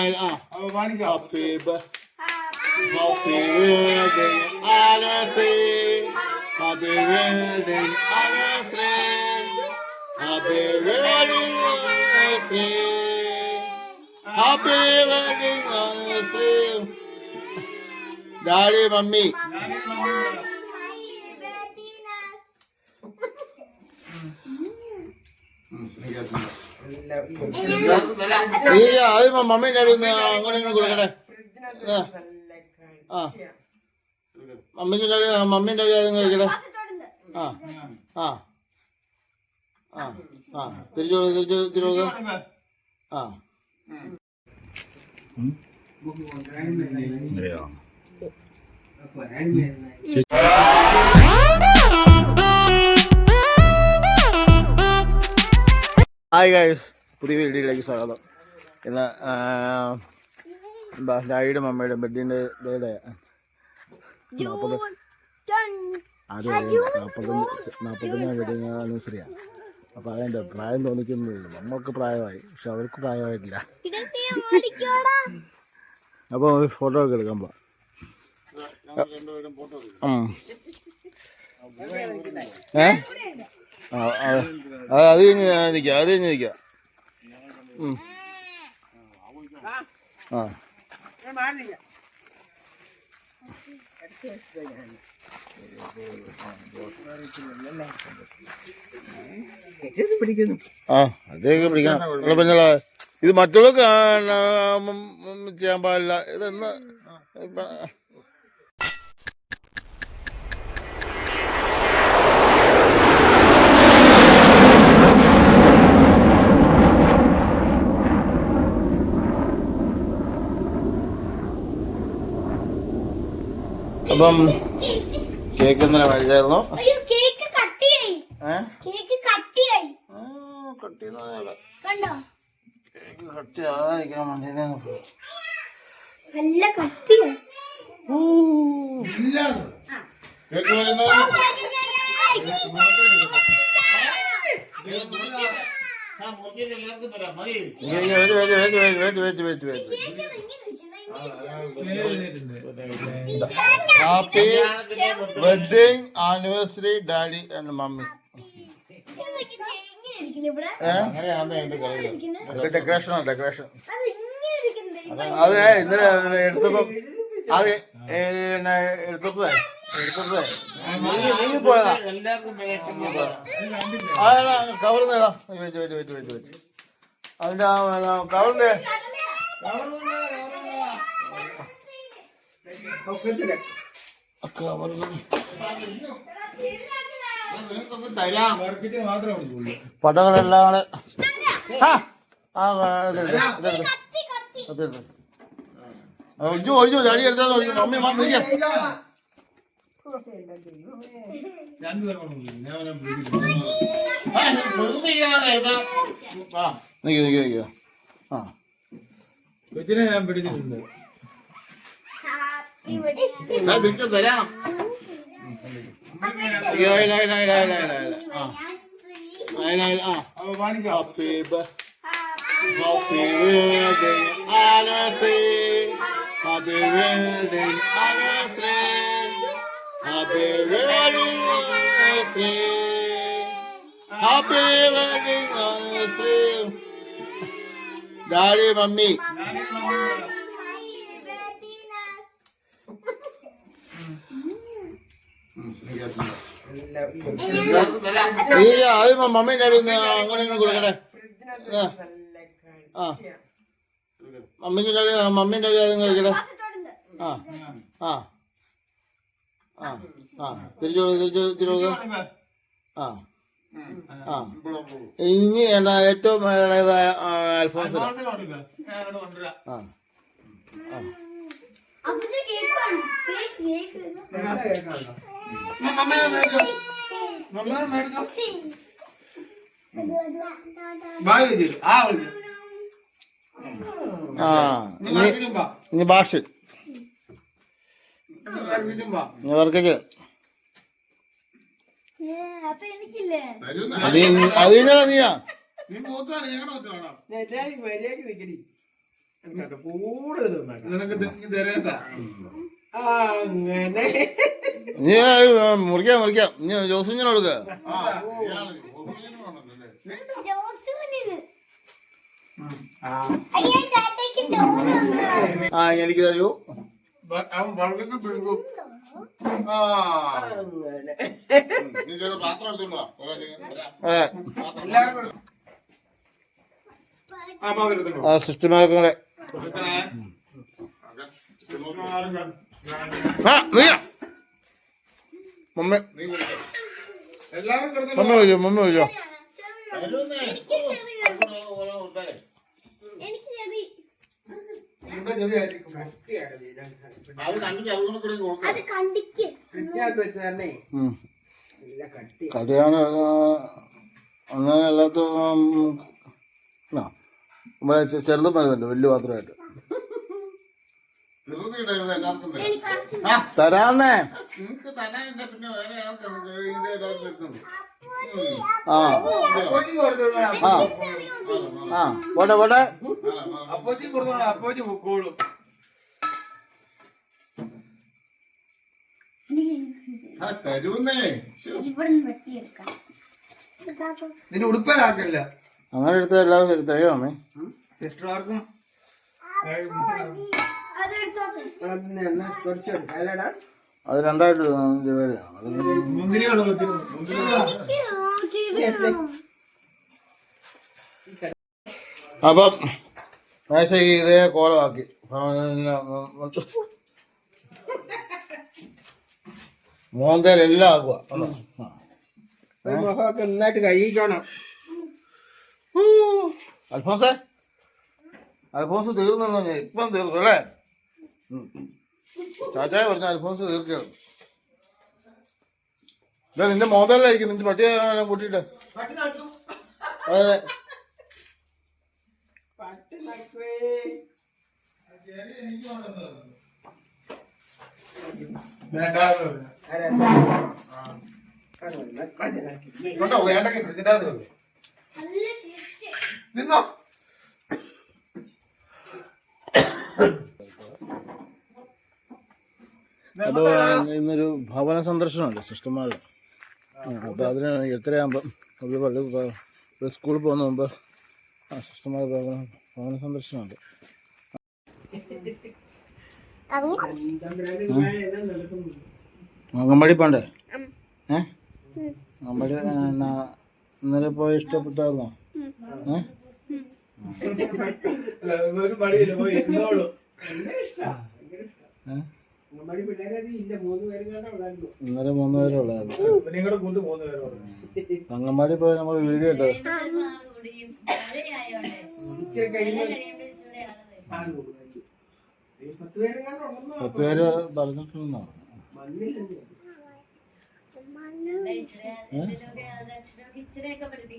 and uh, happy birthday, anniversary. Happy birthday, anniversary. Happy birthday, anniversary. Happy birthday, anniversary. Daddy, mommy. Daddy, mommy. ഈ ആദ്യം mummy daddy ഒന്ന് അങ്ങോട്ട് ഇങ്ങനെ കൊടുക്കട്ടെ. ആ. ആ. മമ്മിക്ക് ഡാഡി മമ്മി ഡാഡി ആദ്യം കഴിക്കട്ടെ ആ. ആ. ആ. ആ. തിരിച്ചു തിരിച്ചു തിരിച്ചു കൊടുക്ക. ആ. ഹായ് ഗൈസ് പുതിയ വീഡിയോയിലേക്ക് സ്വാഗതം. ഇന്ന് എന്താ ഡാഡിയുടെ മമ്മയുടെ ബെഡിന്റെ ഡേയുടെ നാൽപ്പത് അത് നാൽപ്പത്തഞ്ച് വെഡിങ് ആനിവേഴ്സറിയാണ് അപ്പോൾ അതിന്റെ പ്രായം തോന്നിക്കുന്നില്ല നമ്മൾക്ക് പ്രായമായി പക്ഷെ അവർക്ക് പ്രായമായിട്ടില്ല. അപ്പോൾ ഫോട്ടോ ഒക്കെ എടുക്കാൻ പോവാം. ഏ? അത് കഴിഞ്ഞ് നിൽക്കാം അത് കഴിഞ്ഞ് നിൽക്കാം. ആ. ആ അതൊക്കെ പിടിക്കണം. ഇത് മറ്റുള്ള ചെയ്യാൻ പാടില്ല. ഇതെന്ന് ഇപ്പൊ അപ്പം കേക്ക് ഇന്നലെ മേടിച്ചായിരുന്നു cake happy wedding anniversary daddy and mummy decoration decoration അത് ഇങ്ങനെ ഇരിക്കുന്നത്? അത് ഇന്നലെ എടുത്തപ്പോ അത് എടുത്തപ്പോ എടുത്തപ്പോ നീങ്ങി നീങ്ങി പോയതാ? അതാ കവർ നേടാ വെച്ച് വെച്ച് വെച്ച് വെച്ച് വെച്ച്. അതിന്റെ കവറിന്റെ വർക്കത്തിന് ഇരിക്ക. ഒഴിഞ്ഞു അവനെ വിളിക്കുന്നു. ആ നിൽക്കുക നിൽക്കുക നിൽക്കുക ആ. കൊച്ചിനെ ഞാൻ പിടിച്ചിട്ടുണ്ട്. ഹാപ്പി വെഡിങ് ഞാൻ തിരിച്ച് തരാം ഇല്ല, ഇല്ല, ഇല്ല, ഇല്ല, ഇല്ല, ഇല്ല, ഇല്ല. ആ ഇല്ല, ഇല്ല, ആ അപ്പൊ കാണിക്കാം happy happy wedding anniversary happy wedding anniversary happy wedding anniversary happy wedding anniversary daddy mummy ഈ ആദ്യം മമ്മി ഡാഡി ഒന്ന് അങ്ങോട്ട് ഇങ്ങനെ കൊടുക്കട്ടെ. ആ. ആ. ആദ്യം കഴിക്കട്ടെ ആ ആ. ആ. ആ. തിരിച്ചു കൊടുക്ക് തിരിച്ചു തിരിച്ചു ആ. ആ. ഇനി എന്നാ ഏറ്റവും ഇളയതായ അൽഫോൺസ് ആ. ആ. കേക്ക് വേണം. കേക്ക് കേക്ക് ബായ് ആ ആ ഇനി ഭാഷ ഇനി വർക്കിച്ച് ഏ, അപ്പൊ എനിക്കില്ലേ അത് ഇനി- അത് നീയാ നീ മൂത്താണ് ഞങ്ങളുടെ ഒറ്റ വേണം മര്യാദയ്ക്ക് നിക്കടി എന്നിട്ട് കൂടെ അങ്ങനെ. നീ ആ, മുറിക്കാം മുറിക്കാം. നീ ജോസുഞ്ഞിന് കൊടുക്ക. ആ എനിക്ക് തരൂ ആ. ആ പാത്രം എടുത്തോളൂ. ആ സിസ്റ്റർമാർക്കും കൂടെ കൊടുക്കണേ. ആരും കാണ- ആ നീ മമ്മ മമ്മ വിളിച്ചോ മമ്മ വിളിച്ചോ കടിയാണ് അങ്ങനെ അല്ലാത്ത ചെറുതും വരുന്നുണ്ട് വലിയ പാത്രമായിട്ട് എനിക്ക് തരാന്നേ നിങ്ങക്ക് തരാനില്ല പിന്നെ വേറെ ആർക്കാണ് ഇതിന്റെ ഇടയിൽ വരുന്നത്? ആ ആ. ആ. പോട്ടെ പോട്ടെ. അപ്പോച്ചി കൊടുത്തോളൂ, അപ്പോച്ചി പൊക്കോളും. ആ, തരൂന്നേ. ശ്ശോ, ഇവിടെ നിന്ന് നിന്നെ ഉടുപ്പലാക്കല്ല. അങ്ങനെ എടുത്ത എല്ലാവരും തരുമോ അമ്മേ? സിസ്റ്റർമാർക്കും അത് രണ്ടായിട്ട് അഞ്ച് അപ്പം മേശ ഇതേ കോളമാക്കി മോന്തേലെല്ലാം ആക്കുക. ആ. അൽഫോസ് മുഖമൊക്കെ നന്നായിട്ട് കഴിയിക്കണം ഊ, അൽഫോൻസേ അൽഫോൻസ് തീർന്നു ഞാൻ ഇപ്പം തീർന്നു അല്ലേ. ചാച്ചായ പറഞ്ഞ അൽഫോൻസ് തീർക്കുകയാണ് നിന്റെ മോതല്ലായിരിക്കും നിന്റെ പട്ടി നട്ടു അതെ. പട്ടി നട്ടുവേ വേണ്ടാന്ന് അപ്പോൾ ഇന്നൊരു ഭവന സന്ദർശനമുണ്ട് സിസ്റ്റർമാരുടെ അപ്പോൾ അതിന് എത്രയാകുമ്പം ഒരു പള്ളി ഒരു സ്കൂളിൽ പോകുന്ന മുമ്പ് ആ സിസ്റ്റർമാർ ഭവന ഭവന സന്ദർശനമുണ്ട്. അംഗൻവാടി പോണ്ടേ? ഏ? എന്നാ ഇന്നലെ പോയി ഇഷ്ടപ്പെട്ടായിരുന്നോ? ഏ? ഒരു മടിയില്ല പോയി ഏ? ഇന്നലെ മൂന്ന് പേരേ ഉള്ളായിരുന്നു. നിങ്ങളുടെ പോയ നമ്മൾ വീഡിയോ പത്ത് പേരും പറഞ്ഞിട്ടുണ്ടോ.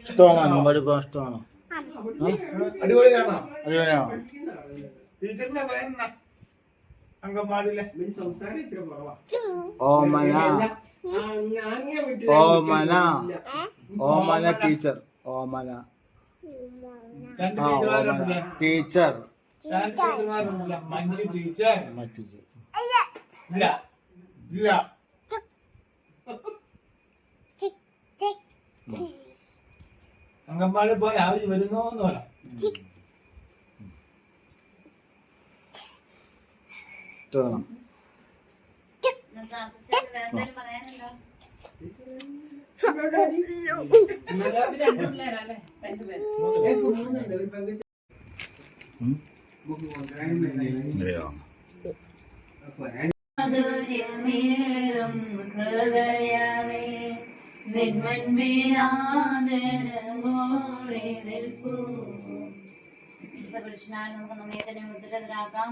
ഇഷ്ടമാണോ? അങ്കമ്പടി പോകാൻ ഇഷ്ടമാണോ? അടിപൊളിയാണോ. അടിപൊളിയാണോ? ടീച്ചറിന്റെ ഇവന് സംസാരം ഇച്ചിരി കുറവാ. ഓമന ഓമന ഓമന ടീച്ചർ. ഓമന രണ്ട് ആ ഓമന ടീച്ചർ. മഞ്ജു ടീച്ചർ. ഇല്ല. ഇല്ല. പോലെ ആവശ്യം വരുന്നോ എന്ന് ഒരു പെൺകുട്ടി. മാധുര്യമേറും ഹൃദയമേ പുരുഷനാൽ നമുക്ക് നമ്മെ തന്നെ മുദ്രതരാക്കാം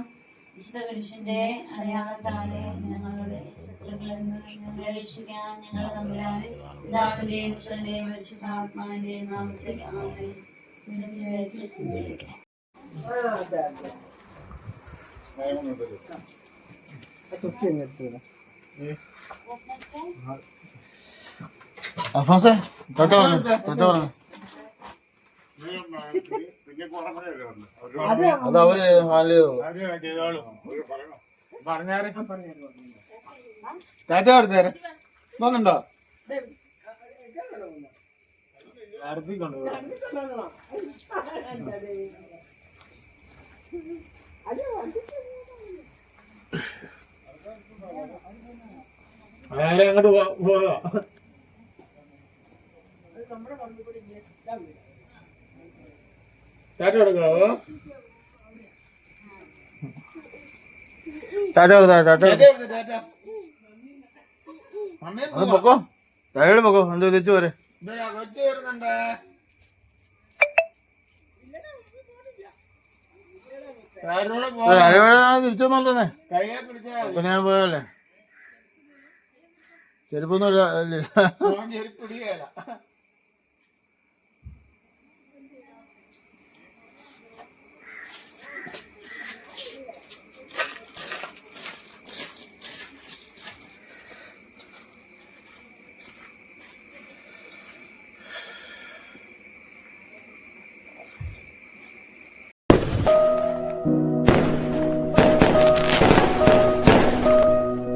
വിശുദ്ധ അടയാളത്താലെ ഞങ്ങളുടെ ശത്രുക്കളിൽ നിന്ന് ഞങ്ങളെ രക്ഷിക്കാൻ ഞങ്ങൾ തമ്പുരാനെ പിതാവിന്റെയും പുത്രന്റെയും പരിശുദ്ധാത്മാവിന്റെയും നാമത്തിൽ ആമേൻ ആ, അതെ, അതെ. ആ തൊപ്പി അങ്ങ് എടുത്തോളാം. അൽഫോൻസേ തൊട്ട പറഞ്ഞു തൊട്ട പറഞ്ഞു എനിക്ക് കുറെ പേരൊക്കെ ഉണ്ട്. അവർ അത് അവർ ഹാൻഡിൽ ചെയ്തോളൂ. ടാറ്റ വന്നുണ്ടോ. നേരെ അങ്ങോട്ട് പോവാ പോകാം. ടാറ്റ കൊടുക്കാവോ ടാറ്റ കൊടുത്താ ടാറ്റ പൊക്കോ. ടയർഡ് പൊക്കോ. എന്തോ തിരിച്ചു പോരെ. ഇതാ കൊച്ചു വരുന്നുണ്ട്? തിരിച്ചു വന്നോണ്ടേ കയ്യെ പിടിച്ചാ മതി. പിന്നെ ഞാൻ പോയല്ലേ ചെരുപ്പൊന്നും ഇല്ല-